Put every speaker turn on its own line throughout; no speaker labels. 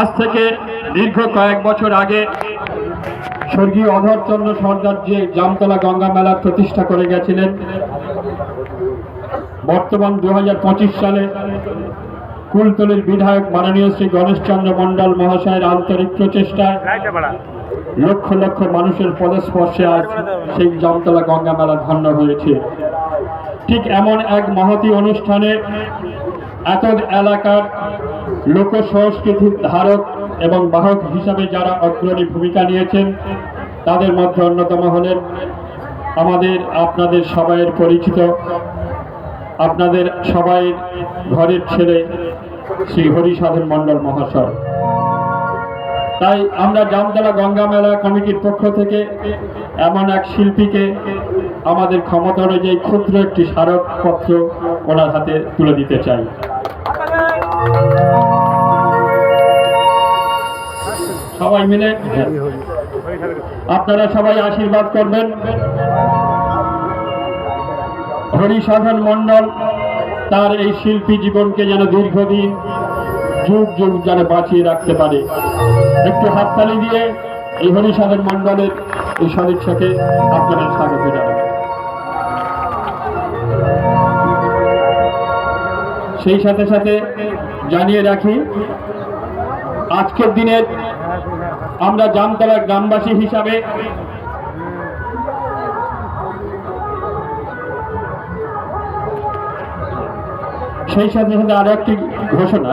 আজ থেকে দীর্ঘ কয়েক বছর আগে স্বর্গীয় অধরচন্দ্র সর্দার যে জামতলা গঙ্গা মেলা প্রতিষ্ঠা করে গেছিলেন, বর্তমান দু হাজার পঁচিশ সালে কুলতলির বিধায়ক মাননীয় শ্রী গণেশচন্দ্র মণ্ডল মহাশয়ের আন্তরিক প্রচেষ্টায় লক্ষ লক্ষ মানুষের পদস্পর্শে আজ সেই জামতলা গঙ্গা মেলা ধন্য হয়েছে। ঠিক এমন এক মহতি অনুষ্ঠানে এত এলাকার লোক সংস্কৃতির ধারক এবং বাহক হিসাবে যারা অগ্রণী ভূমিকা নিয়েছেন, তাদের মধ্যে অন্যতম হলেন আমাদের, আপনাদের সবাইয়ের পরিচিত, আপনাদের সবাই ঘরের ছেলে শ্রী হরিসাধন মণ্ডল মহাশয়। তাই আমরা জামতলা গঙ্গা মেলা কমিটির পক্ষ থেকে এমন এক শিল্পীকে আমাদের ক্ষমতা অনুযায়ী ক্ষুদ্র একটি স্মারকপত্র ওনার হাতে তুলে দিতে চাই। সবাই মিলে আপনারা সবাই আশীর্বাদ করবেন। হরিসাধন মণ্ডল, তার এই শিল্পী জীবনকে যেন দীর্ঘদিন যুগ যুগ যেন বাঁচিয়ে রাখতে পারে। একটু হাততালি দিয়ে এই হরিসাধন মণ্ডলের এই সদিচ্ছাকে আপনাদের স্বাগত জানাবেন সেই সাথে সাথে জানিয়ে রাখি, আজকের দিনের আমরা জামতলা গ্রামবাসী হিসাবে সেই সাথে সাথে আরও একটি ঘোষণা।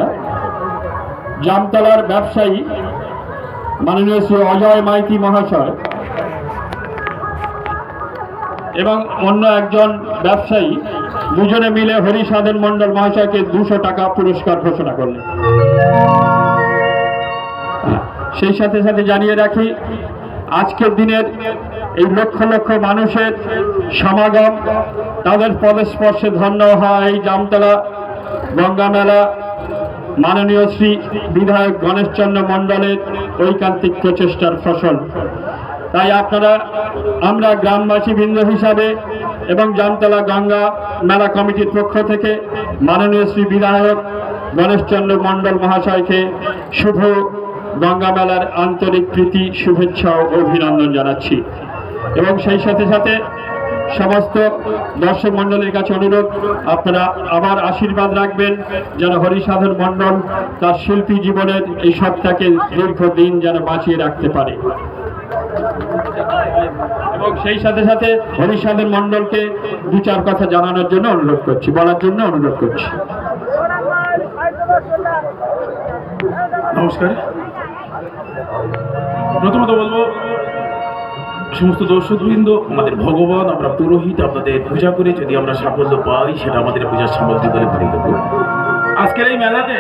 জামতলার ব্যবসায়ী মাননীয় শ্রী অজয় মাইতি মহাশয় এবং অন্য একজন ব্যবসায়ী, দুজনে মিলে হরিসাধন মণ্ডল মহাশয়কে দুশো টাকা পুরস্কার ঘোষণা করলেন। সেই সাথে সাথে জানিয়ে রাখি, আজকের দিনের এই লক্ষ লক্ষ মানুষের সমাগম, তাদের পদস্পর্শে ধন্য হয় এই জামতলা গঙ্গা মেলা। মাননীয় শ্রী বিধায়ক গণেশচন্দ্র মণ্ডলের ঐকান্তিক প্রচেষ্টার ফসল। তাই আপনারা, আমরা গ্রামবাসী বৃন্দ হিসাবে এবং জামতলা গঙ্গা মেলা কমিটির পক্ষ থেকে মাননীয় শ্রী বিধায়ক গণেশচন্দ্র মণ্ডল মহাশয়কে শুভ গঙ্গা মেলার আন্তরিক প্রীতি, শুভেচ্ছা ও অভিনন্দন জানাচ্ছি। এবং সেই সাথে সাথে সমস্ত দর্শক মণ্ডলীর কাছে অনুরোধ, আপনারা আবার আশীর্বাদ রাখবেন যেন হরিসাধন মণ্ডল তার শিল্পী জীবনের এই সত্তাকে দীর্ঘদিন যেন বাঁচিয়ে রাখতে পারে। এবং সেই সাথে সাথে হরিসাধন মণ্ডলকে দু চার কথা জানানোর জন্য অনুরোধ করছি, বলার জন্য অনুরোধ করছি।
নমস্কার। প্রথমত বলব, সমস্ত দর্শকবৃন্দ, আমাদের ভগবান, আমরা পুরোহিত, আপনাদের পূজা করে, যদি আমরা সাফল্য পাই, সেটা আমাদের পূজার সামগ্রী বলে করব। আজকের এই মেলাতে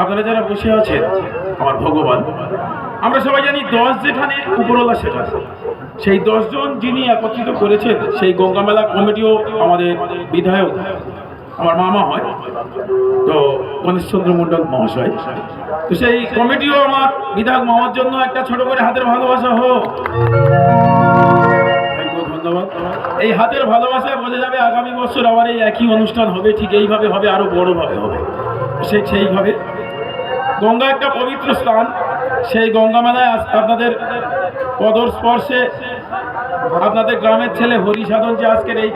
আপনারা যারা বসে আছেন, আমার ভগবান, আমরা সবাই জানি দশ যেখানে, উপরওয়ালা সেখানে। সেই দশজন যিনি একত্রিত করেছেন, সেই গঙ্গা মেলা কমিটিও আমাদের বিধায়ক। আমার মামা হয়। তো গণেশচন্দ্র মণ্ডল মহাশয়। তো সেই কমিটিও আমার বিধায়ক মামার জন্য একটা ছোট করে হাতের ভালোবাসা হোক। এই হাতের ভালোবাসায় বোঝা যাবে আগামী বছর আবার এই একই অনুষ্ঠান হবে, ঠিক এইভাবে হবে, আরও বড়ভাবে হবে। সে সেইভাবে। গঙ্গা একটা পবিত্র স্থান। সেই গঙ্গা মেলায় আজ আপনাদের পদর স্পর্শে আপনাদের গ্রামের ছেলে হরি সাধন যে আজকের এইখানে